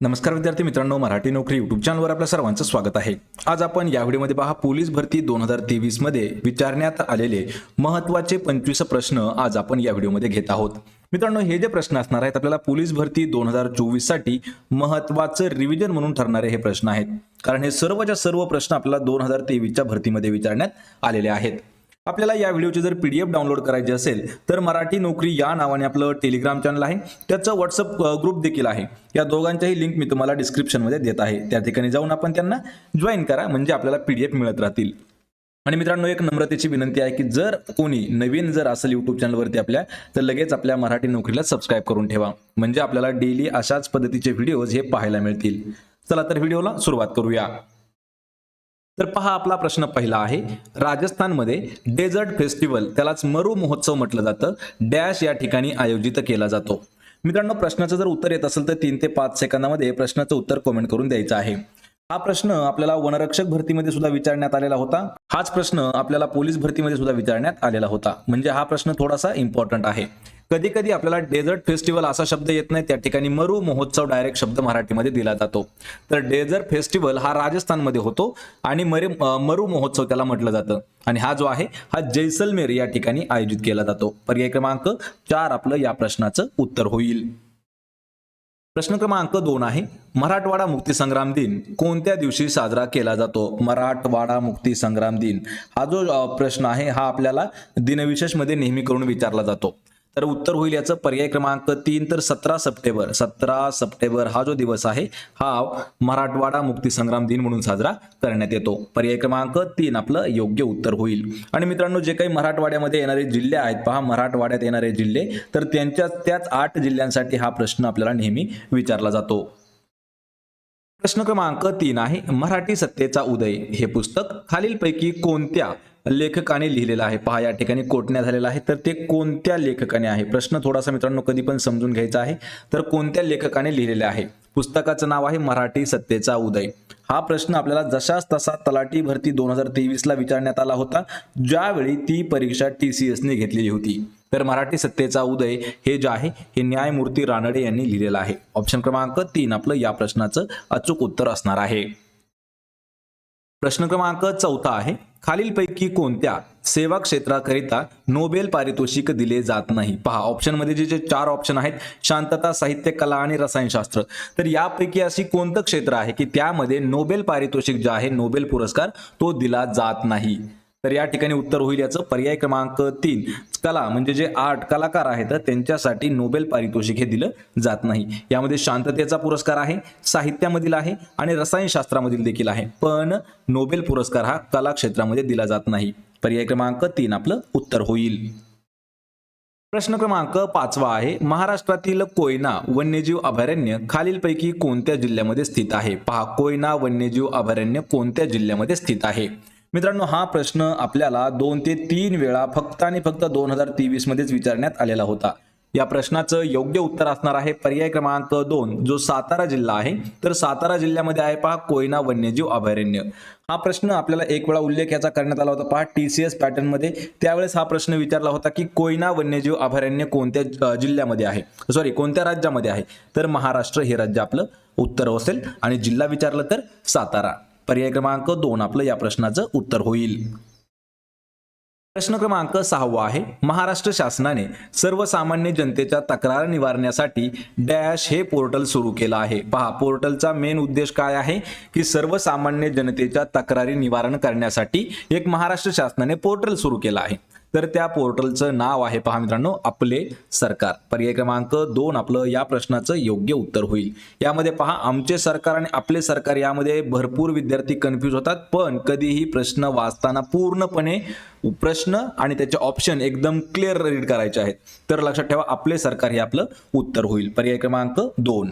नमस्कार विद्यार्थी मित्रांनो मराठी नोकरी युट्यूब चॅनलवर आपल्या सर्वांचं स्वागत आहे. आज आपण या व्हिडिओमध्ये पहा पोलीस भरती दोन हजार तेवीसमध्ये विचारण्यात आलेले महत्त्वाचे पंचवीस प्रश्न आज आपण या व्हिडिओमध्ये घेत आहोत. मित्रांनो हे जे प्रश्न असणार आहेत आपल्याला पोलीस भरती दोन हजार चोवीससाठी महत्वाचं रिव्हिजन म्हणून ठरणारे हे प्रश्न आहेत. कारण हे सर्वच्या सर्व प्रश्न आपल्याला दोन हजार तेवीसच्या भरतीमध्ये विचारण्यात आलेले आहेत. आपल्याला या व्हिडिओची जर पी डी एफ डाउनलोड करायची असेल तर मराठी नोकरी या नावाने आपलं टेलिग्राम चॅनल आहे. त्याचं व्हॉट्सअप ग्रुप देखील आहे. या दोघांच्याही लिंक मी तुम्हाला डिस्क्रिप्शनमध्ये देत आहे. त्या ठिकाणी जाऊन आपण त्यांना जॉईन करा म्हणजे आपल्याला पी डी एफ मिळत राहतील. आणि मित्रांनो एक नम्रतेची विनंती आहे की जर कोणी नवीन जर असेल युट्यूब चॅनलवरती आपल्या तर लगेच आपल्या मराठी नोकरीला सबस्क्राईब करून ठेवा. म्हणजे आपल्याला डेली अशाच पद्धतीचे व्हिडिओज हे पाहायला मिळतील. चला तर व्हिडिओला सुरुवात करूया. तर पहा आपला प्रश्न पहिला आहे. राजस्थानमध्ये डेझर्ट फेस्टिवल त्यालाच मरू महोत्सव म्हटलं जातं. डॅश या ठिकाणी आयोजित केला जातो. मित्रांनो प्रश्नाचं जर उत्तर येत असेल तर तीन ते पाच सेकंदामध्ये प्रश्नाचं उत्तर कमेंट करून द्यायचं आहे. हा प्रश्न आपल्याला वनरक्षक भरतीमध्ये सुद्धा विचारण्यात आलेला होता. हाच प्रश्न आपल्याला पोलीस भरतीमध्ये सुद्धा विचारण्यात आलेला होता. म्हणजे हा प्रश्न थोडासा इम्पॉर्टंट आहे. कधी कधी आपल्याला डेझर्ट फेस्टिवल असा शब्द येत नाही त्या ठिकाणी मरू महोत्सव डायरेक्ट शब्द मराठीमध्ये दिला जातो. तर डेझर्ट फेस्टिवल हा राजस्थानमध्ये होतो आणि मरे मरू महोत्सव त्याला म्हटलं जातं. आणि हा जो आहे हा जैसलमेर या ठिकाणी आयोजित केला जातो. पर्याय क्रमांक चार आपलं या प्रश्नाचं उत्तर होईल. प्रश्न क्रमांक दोन आहे मराठवाडा मुक्ती संग्राम दिन कोणत्या दिवशी साजरा केला जातो? मराठवाडा मुक्ती संग्राम दिन. हा जो प्रश्न आहे हा आपल्याला दिनविशेषमध्ये नेहमी करून विचारला जातो. तर उत्तर होईल याचं. पर्याय क्रमांक तीन तर सतरा सप्टेंबर. सतरा सप्टेंबर हा जो दिवस आहे हा मराठवाडा मुक्तीसंग्राम दिन म्हणून साजरा करण्यात येतो. पर्याय क्रमांक तीन आपलं योग्य उत्तर होईल. आणि मित्रांनो जे काही मराठवाड्यामध्ये येणारे जिल्हे आहेत पहा मराठवाड्यात येणारे जिल्हे तर त्यांच्या त्याच आठ जिल्ह्यांसाठी हा प्रश्न आपल्याला नेहमी विचारला जातो. प्रश्न क्रमांक तीन आहे मराठी सत्तेचा उदय. हे पुस्तक खालीलपैकी कोणत्या लेखकाने लिहिलेलं आहे. पहा या ठिकाणी कोटण्या झालेलं आहे. तर ते कोणत्या लेखकाने आहे? प्रश्न थोडासा मित्रांनो कधी पण समजून घ्यायचा आहे. तर कोणत्या लेखकाने लिहिलेले आहे? पुस्तकाचं नाव आहे मराठी सत्तेचा उदय. हा प्रश्न आपल्याला जशाच तसा तलाठी भरती दोन हजार तेवीसला विचारण्यात आला होता. ज्यावेळी ती परीक्षा टी सी एसने घेतलेली होती. तर मराठी सत्तेचा उदय हे जे आहे हे न्यायमूर्ती रानडे यांनी लिहिलेलं आहे. ऑप्शन क्रमांक तीन आपलं या प्रश्नाचं अचूक उत्तर असणार आहे. प्रश्न क्रमांक चौथा आहे. खालीलपैकी कोणत्या सेवा क्षेत्राकरिता नोबेल पारितोषिक दिले जात नाही? पहा ऑप्शनमध्ये जे जे चार ऑप्शन आहेत शांतता साहित्य कला आणि रसायनशास्त्र. तर यापैकी अशी कोणतं क्षेत्र आहे की त्यामध्ये नोबेल पारितोषिक जे आहे नोबेल पुरस्कार तो दिला जात नाही? तर या ठिकाणी उत्तर होईल याचं. पर्याय क्रमांक तीन कला म्हणजे जे आर्ट कलाकार आहेत त्यांच्यासाठी नोबेल पारितोषिक हे दिलं जात नाही. यामध्ये शांततेचा पुरस्कार आहे साहित्यामधील आहे आणि रसायनशास्त्रामधील देखील आहे. पण नोबेल पुरस्कार हा कला क्षेत्रामध्ये दिला जात नाही. पर्याय क्रमांक तीन आपलं उत्तर होईल. प्रश्न क्रमांक पाचवा आहे. महाराष्ट्रातील कोयना वन्यजीव अभयारण्य खालीलपैकी कोणत्या जिल्ह्यामध्ये स्थित आहे? पहा कोयना वन्यजीव अभयारण्य कोणत्या जिल्ह्यामध्ये स्थित आहे? मित्रांनो हा प्रश्न आपल्याला दोन ते तीन वेळा फक्त आणि फक्त दोन हजार तेवीस मध्येच विचारण्यात आलेला होता. या प्रश्नाचं योग्य उत्तर असणार आहे पर्याय क्रमांक दोन जो सातारा जिल्हा आहे. तर सातारा जिल्ह्यामध्ये आहे पहा कोयना वन्यजीव अभयारण्य. हा प्रश्न आपल्याला एक वेळा उल्लेख याचा करण्यात आला होता पहा टी सी एस पॅटर्नमध्ये त्यावेळेस हा प्रश्न विचारला होता की कोयना वन्यजीव अभयारण्य कोणत्या जिल्ह्यामध्ये आहे? सॉरी कोणत्या राज्यामध्ये आहे? तर महाराष्ट्र हे राज्य आपलं उत्तर असेल आणि जिल्हा विचारलं तर सातारा. पर्याय क्रमांक दोन आपलं या प्रश्नाचं उत्तर होईल. प्रश्न क्रमांक सहावा आहे. महाराष्ट्र शासनाने सर्वसामान्य जनतेच्या तक्रार निवारण्यासाठी डॅश हे पोर्टल सुरू केलं आहे. पहा पोर्टलचा मेन उद्देश काय आहे? की सर्वसामान्य जनतेच्या तक्रारी निवारण करण्यासाठी एक महाराष्ट्र शासनाने पोर्टल सुरू केलं आहे. तर त्या पोर्टलचं नाव आहे पहा मित्रांनो आपले सरकार. पर्याय क्रमांक दोन आपलं या प्रश्नाचं योग्य उत्तर होईल. यामध्ये पहा आमचे सरकार आणि आपले सरकार यामध्ये भरपूर विद्यार्थी कन्फ्यूज होतात पण कधीही प्रश्न वाचताना पूर्णपणे प्रश्न आणि त्याचे ऑप्शन एकदम क्लिअर रीड करायचे आहेत. तर लक्षात ठेवा आपले सरकार हे आपलं उत्तर होईल. पर्याय क्रमांक दोन.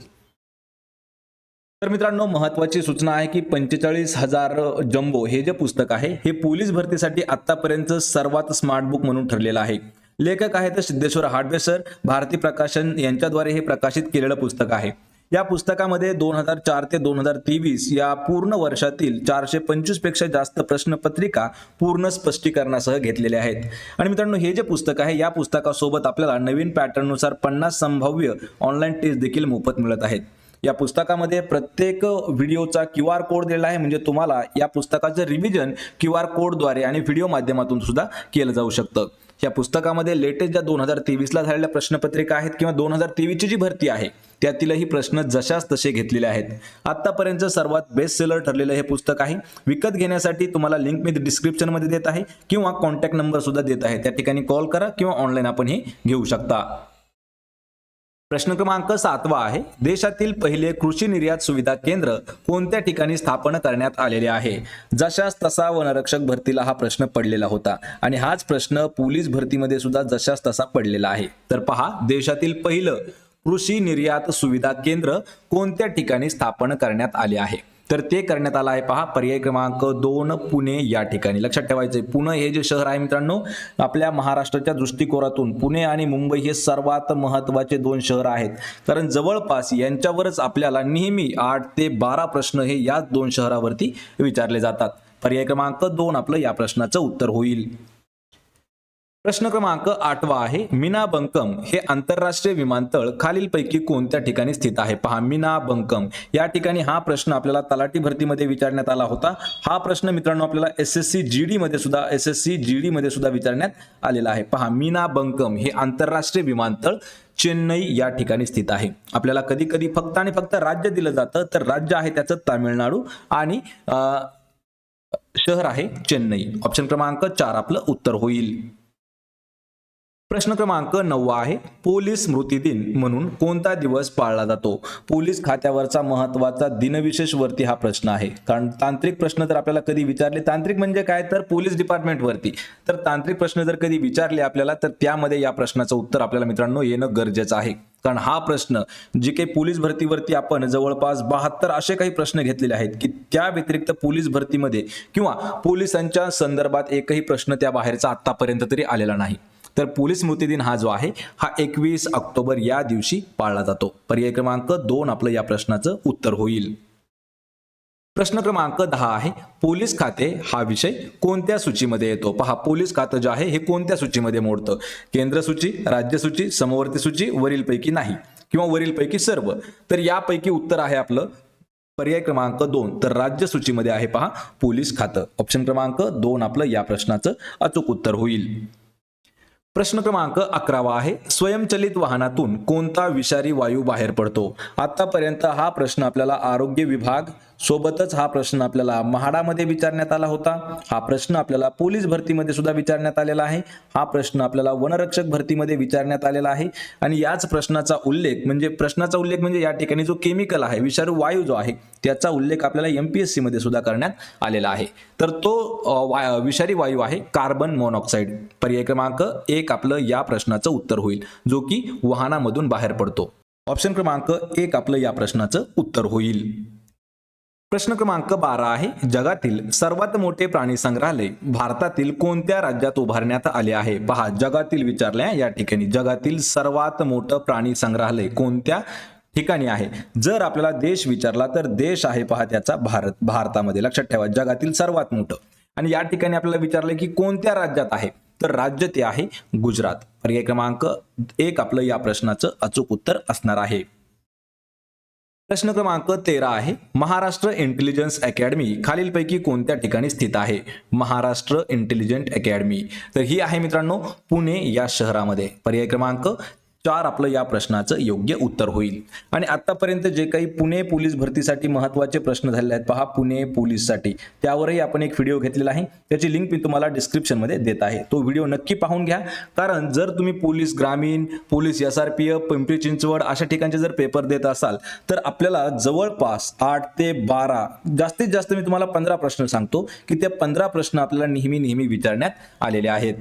तर मित्रांनो महत्वाची सूचना आहे की पंचेचाळीस हजार जम्बो हे जे पुस्तक आहे हे पोलीस भरतीसाठी आतापर्यंत सर्वात स्मार्ट बुक म्हणून ठरलेलं आहे. लेखक आहेत सिद्धेश्वर हार्डवे सर भारती प्रकाशन यांच्याद्वारे हे प्रकाशित केलेलं पुस्तक आहे. या पुस्तकामध्ये दोन हजार चार ते दोन हजार तेवीस या पूर्ण वर्षातील चारशे पंचवीसपेक्षा जास्त प्रश्नपत्रिका पूर्ण स्पष्टीकरणासह घेतलेल्या आहेत. आणि मित्रांनो हे जे पुस्तक आहे या पुस्तकासोबत आपल्याला नवीन पॅटर्ननुसार पन्नास संभाव्य ऑनलाईन टेस्ट देखील मोफत मिळत आहेत. या पुस्तकामध्ये प्रत्येक व्हिडिओचा क्यू आर कोड दिलेला आहे. म्हणजे तुम्हाला या पुस्तकाचं रिव्हिजन क्यू आर कोडद्वारे आणि व्हिडिओ माध्यमातून सुद्धा केलं जाऊ शकतं. या पुस्तकामध्ये लेटेस्ट ज्या दोन हजार तेवीसला झालेल्या प्रश्नपत्रिका आहेत किंवा दोन हजार तेवीसची जी भरती आहे त्यातीलही प्रश्न जशाच तसे घेतलेले आहेत. आत्तापर्यंत सर्वात बेस्ट सेलर ठरलेलं हे पुस्तक आहे. विकत घेण्यासाठी तुम्हाला लिंक मी डिस्क्रिप्शनमध्ये देत आहे किंवा कॉन्टॅक्ट नंबर सुद्धा देत आहे. त्या ठिकाणी कॉल करा किंवा ऑनलाईन आपण हे घेऊ शकता. प्रश्न क्रमांक सातवा आहे. देशातील पहिले कृषी निर्यात सुविधा केंद्र कोणत्या ठिकाणी स्थापन करण्यात आलेले आहे? जशास तसा वनरक्षक भरतीला हा प्रश्न पडलेला होता आणि हाच प्रश्न पोलीस भरतीमध्ये सुद्धा जशास तसा पडलेला आहे. तर पहा देशातील पहिलं कृषी निर्यात सुविधा केंद्र कोणत्या ठिकाणी स्थापन करण्यात आले आहे? तर ते करण्यात आलं आहे पहा. पर्याय क्रमांक दोन पुणे या ठिकाणी. लक्षात ठेवायचंय पुणे हे जे शहर आहे मित्रांनो आपल्या महाराष्ट्राच्या दृष्टिकोनातून पुणे आणि मुंबई हे सर्वात महत्त्वाचे दोन शहर आहेत. कारण जवळपास यांच्यावरच आपल्याला नेहमी आठ ते बारा प्रश्न हे याच दोन शहरावरती विचारले जातात. पर्याय क्रमांक दोन आपलं या प्रश्नाचं उत्तर होईल. प्रश्न क्रमांक आठवा आहे. मीना बंकम हे आंतरराष्ट्रीय विमानतळ खालीलपैकी कोणत्या ठिकाणी स्थित आहे? पहा मीना बंकम. या ठिकाणी हा प्रश्न आपल्याला तलाठी भरतीमध्ये विचारण्यात आला होता. हा प्रश्न मित्रांनो आपल्याला S S C G D मध्ये सुद्धा S S C G D मध्ये सुद्धा विचारण्यात आलेला आहे. पहा मीना बंकम हे आंतरराष्ट्रीय विमानतळ चेन्नई या ठिकाणी स्थित आहे. आपल्याला कधी कधी फक्त आणि फक्त राज्य दिलं जातं तर राज्य आहे त्याचं तामिळनाडू आणि शहर आहे चेन्नई. ऑप्शन क्रमांक चार आपलं उत्तर होईल. प्रश्न क्रमांक नववा आहे पोलीस स्मृती दिन म्हणून कोणता दिवस पाळला जातो? पोलीस खात्यावरचा महत्त्वाचा दिनविशेष वरती हा प्रश्न आहे. कारण तांत्रिक प्रश्न जर आपल्याला कधी विचारले तांत्रिक म्हणजे काय? तर पोलीस डिपार्टमेंटवरती तर तांत्रिक प्रश्न जर कधी विचारले आपल्याला तर त्यामध्ये या प्रश्नाचं उत्तर आपल्याला मित्रांनो येणं गरजेचं आहे. कारण हा प्रश्न जे काही पोलीस भरतीवरती आपण जवळपास बहात्तर असे काही प्रश्न घेतलेले आहेत की त्या व्यतिरिक्त पोलीस भरतीमध्ये किंवा पोलिसांच्या संदर्भात एकही प्रश्न त्या बाहेरचा आतापर्यंत तरी आलेला नाही. तर पोलीस स्मृती दिन हा जो आहे हा एकवीस ऑक्टोबर या दिवशी पाळला जातो. पर्याय क्रमांक दोन आपलं या प्रश्नाचं उत्तर होईल. प्रश्न क्रमांक दहा आहे पोलीस खाते हा विषय कोणत्या सूचीमध्ये येतो? पहा पोलीस खातं जे आहे हे कोणत्या सूचीमध्ये मोडतं? केंद्र सूची राज्य सूची समवर्ती सूची वरीलपैकी नाही किंवा वरीलपैकी सर्व. तर यापैकी उत्तर आहे आपलं पर्याय क्रमांक दोन. तर राज्य सूचीमध्ये आहे पहा पोलीस खातं. ऑप्शन क्रमांक दोन आपलं या प्रश्नाचं अचूक उत्तर होईल. प्रश्न क्रमांक अकरावा आहे. स्वयंचलित वाहनातून कोणता विषारी वायू बाहेर पडतो? आतापर्यंत हा प्रश्न आपल्याला आरोग्य विभाग सोबतच हा प्रश्न आपल्याला म्हाडामध्ये विचारण्यात आला होता. हा प्रश्न आपल्याला पोलीस भरतीमध्ये सुद्धा विचारण्यात आलेला आहे. हा प्रश्न आपल्याला वनरक्षक भरतीमध्ये विचारण्यात आलेला आहे. आणि याच प्रश्नाचा उल्लेख म्हणजे प्रश्नाचा उल्लेख म्हणजे या ठिकाणी जो केमिकल आहे विषारू वायू जो आहे त्याचा उल्लेख आपल्याला एमपीएससी मध्ये सुद्धा करण्यात आलेला आहे. तर तो विषारी वायू आहे कार्बन मोनॉक्साईड. पर्याय क्रमांक एक आपलं या प्रश्नाचं उत्तर होईल जो की वाहनामधून बाहेर पडतो. ऑप्शन क्रमांक एक आपलं या प्रश्नाचं उत्तर होईल. प्रश्न क्रमांक बारा आहे. जगातील सर्वात मोठे प्राणी संग्रहालय भारतातील कोणत्या राज्यात उभारण्यात आले आहे? पहा जगातील विचारल्या या ठिकाणी. जगातील सर्वात मोठं प्राणी संग्रहालय कोणत्या ठिकाणी आहे? जर आपल्याला देश विचारला तर देश आहे पहा त्याचा भारत भारतामध्ये. लक्षात ठेवा जगातील सर्वात मोठं. आणि या ठिकाणी आपल्याला विचारलं की कोणत्या राज्यात आहे? तर राज्य ते आहे गुजरात. पर्याय क्रमांक एक आपलं या प्रश्नाचं अचूक उत्तर असणार आहे. प्रश्न क्रमांक तेरा आहे महाराष्ट्र इंटेलिजन्स अकॅडमी खालीलपैकी कोणत्या ठिकाणी स्थित आहे? महाराष्ट्र इंटेलिजंट अकॅडमी तर ही आहे मित्रांनो पुणे या शहरामध्ये. पर्याय क्रमांक चार आपलं या प्रश्नाचं योग्य उत्तर होईल. आणि आतापर्यंत जे काही पुणे पोलीस भरतीसाठी महत्त्वाचे प्रश्न झालेले आहेत पहा पुणे पोलीससाठी. त्यावरही आपण एक व्हिडिओ घेतलेला आहे. त्याची लिंक मी तुम्हाला डिस्क्रिप्शनमध्ये देत आहे. तो व्हिडिओ नक्की पाहून घ्या. कारण जर तुम्ही पोलीस ग्रामीण police S R P F Pimpri Chinchwad अशा ठिकाणचे जर पेपर देत असाल तर आपल्याला जवळपास आठ ते बारा जास्तीत जास्त मी तुम्हाला पंधरा प्रश्न सांगतो की ते पंधरा प्रश्न आपल्याला नेहमी नेहमी विचारण्यात आलेले आहेत.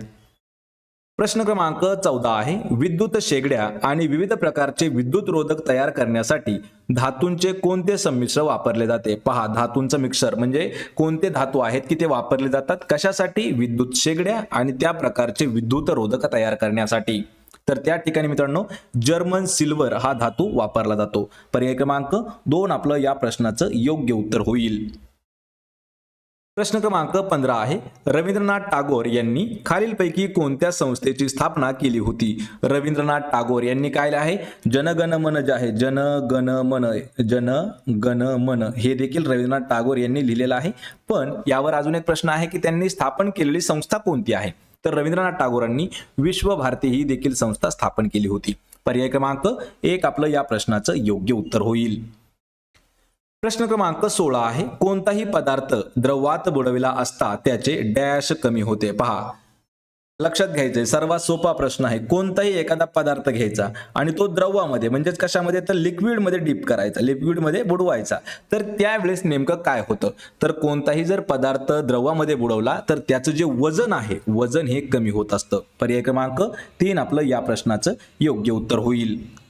प्रश्न क्रमांक चौदा आहे. विद्युत शेगड्या आणि विविध प्रकारचे विद्युत रोधक तयार करण्यासाठी धातूंचे कोणते संमिश्र वापरले जाते? पहा धातूंचं मिक्सर म्हणजे कोणते धातू आहेत की ते वापरले जातात? कशासाठी? विद्युत शेगड्या आणि त्या प्रकारचे विद्युत रोधक तयार करण्यासाठी. तर त्या ठिकाणी मित्रांनो जर्मन सिल्वर हा धातू वापरला जातो. पर्याय क्रमांक दोन आपलं या प्रश्नाचं योग्य उत्तर होईल. प्रश्न क्रमांक पंधरा आहे. रवींद्रनाथ टागोर यांनी खालीलपैकी कोणत्या संस्थेची स्थापना केली होती? रवींद्रनाथ टागोर यांनी काय आहे? जनगण मन जे आहे जनगण मन जन गण मन. हे देखील रवींद्रनाथ टागोर यांनी लिहिलेलं आहे. पण यावर अजून एक प्रश्न आहे की त्यांनी स्थापन केलेली संस्था कोणती आहे? तर रवींद्रनाथ टागोरांनी विश्व भारती ही देखील संस्था स्थापन केली होती. पर्याय क्रमांक एक आपलं या प्रश्नाचं योग्य उत्तर होईल. प्रश्न क्रमांक सोळा आहे. कोणताही पदार्थ द्रवात बुडविला असता त्याचे डॅश कमी होते. पहा. लक्षात घ्यायचंय. सर्वात सोपा प्रश्न आहे. कोणताही एखादा पदार्थ घ्यायचा आणि तो द्रवामध्ये म्हणजेच कशामध्ये? तर लिक्विडमध्ये डीप करायचा. लिक्विडमध्ये बुडवायचा. तर त्यावेळेस नेमकं काय होतं? तर कोणताही जर पदार्थ द्रवामध्ये बुडवला तर त्याचं जे वजन आहे वजन हे कमी होत असतं. पर्याय क्रमांक तीन आपलं या प्रश्नाचं योग्य उत्तर होईल.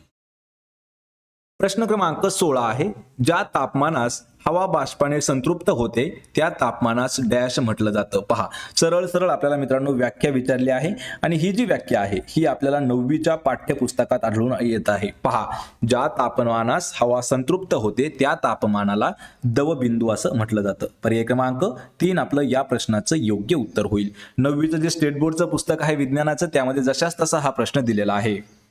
प्रश्न क्रमांक सोळा आहे. ज्या तापमानास हवा बाष्पाने संतृप्त होते त्या तापमानास डॅश म्हटलं जातं. पहा सरळ सरळ आपल्याला मित्रांनो व्याख्या विचारली आहे आणि ही जी व्याख्या आहे ही आपल्याला नववीच्या पाठ्यपुस्तकात आढळून येत आहे. पहा ज्या तापमानास हवा संतृप्त होते त्या तापमानाला दवबिंदू असं म्हटलं जातं. पर्याय क्रमांक तीन आपलं या प्रश्नाचं योग्य उत्तर होईल. नववीचं जे स्टेट बोर्डचं पुस्तक आहे विज्ञानाचं त्यामध्ये जशाच तसा हा प्रश्न दिलेला आहे.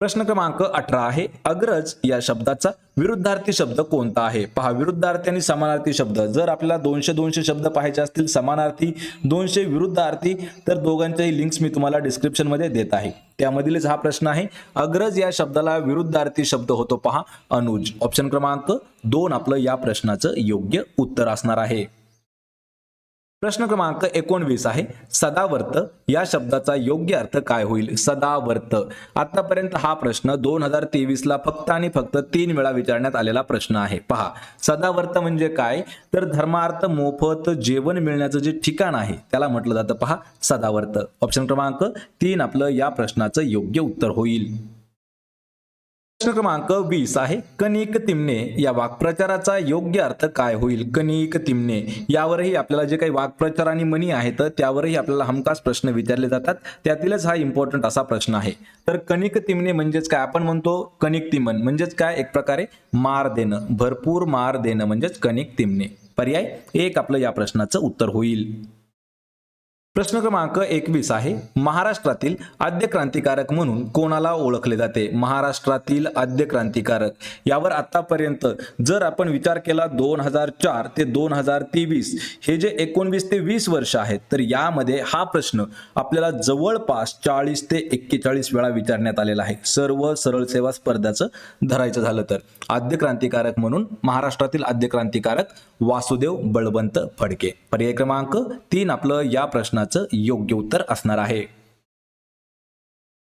प्रश्न क्रमांक अठरा आहे. अग्रज या शब्दाचा विरुद्धार्थी शब्द कोणता आहे? पहा विरुद्धार्थी आणि समानार्थी शब्द. जर आपल्याला दोनशे दोनशे शब्द पाहायचे असतील समानार्थी दोनशे विरुद्धार्थी तर दोघांच्याही लिंक्स मी तुम्हाला डिस्क्रिप्शनमध्ये देत आहे. त्यामधीलच हा प्रश्न आहे. अग्रज या शब्दाला विरुद्धार्थी शब्द होतो. पहा अनुज. ऑप्शन क्रमांक दोन आपलं या प्रश्नाचं योग्य उत्तर असणार आहे. प्रश्न क्रमांक एकोणवीस आहे सदावर्त या शब्दाचा योग्य अर्थ काय होईल? सदावर्त. आतापर्यंत हा प्रश्न दोन हजार तेवीस ला फक्त आणि फक्त तीन वेळा विचारण्यात आलेला प्रश्न आहे. पहा सदावर्त म्हणजे काय? तर धर्मार्थ मोफत जेवण मिळण्याचं जे ठिकाण आहे त्याला म्हटलं जातं पहा सदावर्त. ऑप्शन क्रमांक तीन आपलं या प्रश्नाचं योग्य उत्तर होईल. प्रश्न क्रमांक वीस आहे. कनिक तिमणे या वाक्प्रचाराचा योग्य अर्थ काय होईल? कनिक तिमणे यावरही आपल्याला जे काही वाक्प्रचार आणि मनी आहेत त्यावरही आपल्याला हमखास प्रश्न विचारले जातात. त्यातीलच हा इम्पॉर्टंट असा प्रश्न आहे. तर कनिक तिमणे म्हणजेच काय? आपण म्हणतो कनिक तिमन. म्हणजेच काय? एक प्रकारे मार देणं. भरपूर मार देणं म्हणजेच कनिक तिमणे पर्याय? एक आपलं या प्रश्नाचं उत्तर होईल. प्रश्न क्रमांक एकवीस आहे. महाराष्ट्रातील आद्य क्रांतिकारक म्हणून कोणाला ओळखले जाते? महाराष्ट्रातील आद्य क्रांतिकारक. यावर आतापर्यंत जर आपण विचार केला दोन हजार चार ते दोन हजार तेवीस हे जे एकोणवीस ते वीस वर्ष आहेत तर यामध्ये हा प्रश्न आपल्याला जवळपास चाळीस ते एक्केचाळीस वेळा विचारण्यात आलेला आहे. सर्व सरळ सेवा स्पर्धाचं धरायचं झालं तर. आद्य क्रांतिकारक म्हणून महाराष्ट्रातील आद्य क्रांतिकारक वासुदेव बळवंत फडके. पर्याय क्रमांक तीन आपलं या प्रश्न प्रश्नाचं योग्य उत्तर असणार आहे.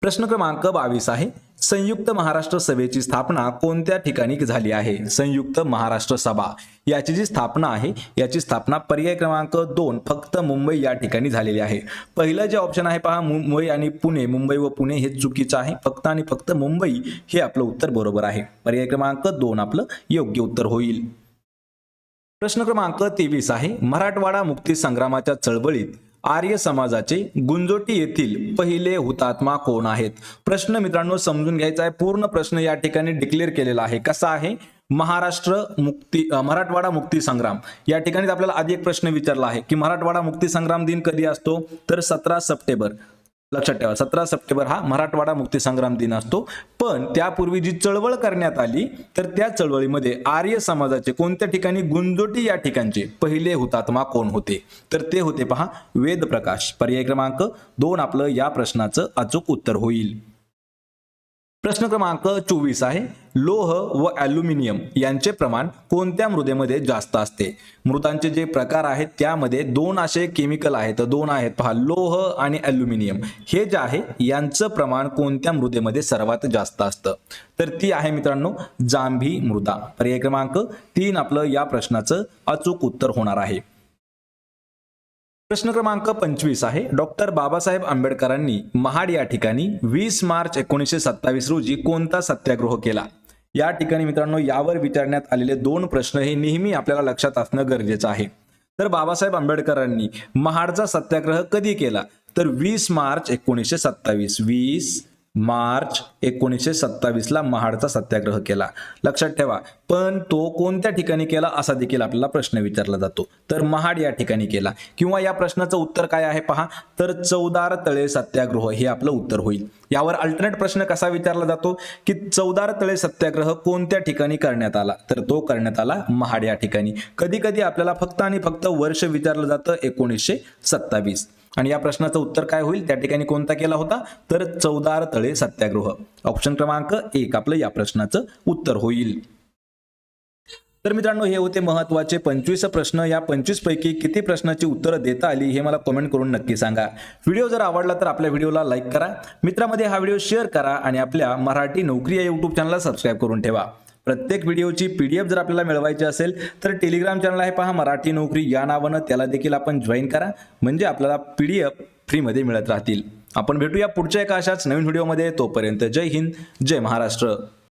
प्रश्न क्रमांक बावीस आहे. संयुक्त महाराष्ट्र सभेची स्थापना कोणत्या ठिकाणी झाली आहे? संयुक्त महाराष्ट्र सभा. याची जी स्थापना आहे याची स्थापना पर्याय क्रमांक दोन फक्त मुंबई या ठिकाणी झालेली आहे. पहिलं जे ऑप्शन आहे पहा मुंबई आणि पुणे. मुंबई व पुणे हे चुकीचं आहे. फक्त आणि फक्त मुंबई हे आपलं उत्तर बरोबर आहे. पर्याय क्रमांक दोन आपलं योग्य उत्तर होईल. प्रश्न क्रमांक तेवीस आहे. मराठवाडा मुक्ती संग्रामाच्या चळवळीत आर्य समाजाचे गुंजोटी येथील पहिले हुतात्मा कोण आहेत? प्रश्न मित्रांनो समजून घ्यायचा आहे. पूर्ण प्रश्न या ठिकाणी डिक्लेअर केलेला आहे. कसा आहे? महाराष्ट्र मुक्ती मराठवाडा मुक्ती संग्राम. या ठिकाणी आपल्याला आधी एक प्रश्न विचारला आहे की मराठवाडा मुक्ती संग्राम दिन कधी असतो? तर सतरा सप्टेंबर. लक्षात ठेवा. सतरा सप्टेंबर हा मराठवाडा मुक्तीसंग्राम दिन असतो. पण त्यापूर्वी जी चळवळ करण्यात आली तर त्या चळवळीमध्ये आर्य समाजाचे कोणत्या ठिकाणी गुंजोटी या ठिकाणचे पहिले हुतात्मा कोण होते? तर ते होते पहा वेद प्रकाश पर्याय क्रमांक दोन आपलं या प्रश्नाचं अचूक उत्तर होईल. प्रश्न क्रमांक चोवीस आहे. लोह व ॲल्युमिनियम यांचे प्रमाण कोणत्या मृदेमध्ये जास्त असते? मृदांचे जे प्रकार आहेत त्यामध्ये दोन असे केमिकल आहेत. दोन आहेत पहा लोह आणि ॲल्युमिनियम. हे जे आहे यांचं प्रमाण कोणत्या मृदेमध्ये सर्वात जास्त असतं? तर ती आहे मित्रांनो जांभी मृदा. पर्याय क्रमांक तीन आपलं या प्रश्नाचं अचूक उत्तर होणार आहे. प्रश्न क्रमांक पंचवीस आहे. डॉक्टर बाबासाहेब आंबेडकरांनी महाड या ठिकाणी वीस मार्च एकोणीसशे सत्तावीस रोजी कोणता सत्याग्रह केला? या ठिकाणी मित्रांनो यावर विचारण्यात आलेले दोन प्रश्न हे नेहमी आपल्याला लक्षात असणं गरजेचं आहे. तर बाबासाहेब आंबेडकरांनी महाडचा सत्याग्रह कधी केला? तर वीस मार्च एकोणीसशे सत्तावीस. वीस मार्च एकोणीसशे सत्तावीसला महाडचा सत्याग्रह केला. लक्षात ठेवा पण तो कोणत्या ठिकाणी केला असा देखील आपल्याला प्रश्न विचारला जातो. तर महाड या ठिकाणी केला. किंवा या प्रश्नाचं उत्तर काय आहे पहा. तर चौदार तळे सत्याग्रह हे आपलं उत्तर होईल. यावर अल्टरनेट प्रश्न कसा विचारला जातो? की चौदार तळे सत्याग्रह कोणत्या ठिकाणी करण्यात आला? तर तो करण्यात आला महाड या ठिकाणी. कधी कधी आपल्याला फक्त आणि फक्त वर्ष विचारलं जातं एकोणीसशे सत्तावीस. आणि या प्रश्नाचं उत्तर काय होईल? त्या ठिकाणी कोणता केला होता? तर चौदार तळे सत्याग्रह. ऑप्शन क्रमांक एक आपलं या प्रश्नाचं उत्तर होईल. तर मित्रांनो हे होते महत्त्वाचे पंचवीस प्रश्न. या पंचवीस पैकी किती प्रश्नाची उत्तरं देता आली हे मला कमेंट करून नक्की सांगा. व्हिडिओ जर आवडला तर आपल्या व्हिडिओला लाईक करा. मित्रामध्ये हा व्हिडिओ शेअर करा आणि आपल्या मराठी नोकरी या युट्यूब चॅनलला सबस्क्राईब करून ठेवा. प्रत्येक व्हिडिओची पीडीएफ जर आपल्याला मिळवायची असेल तर टेलिग्राम चॅनल आहे पहा मराठी नोकरी या नावानं त्याला देखील आपण जॉईन करा. म्हणजे आपल्याला पीडीएफ फ्रीमध्ये मिळत राहतील. आपण भेटूया पुढच्या एका अशाच नवीन व्हिडिओमध्ये. तोपर्यंत जय हिंद जय महाराष्ट्र.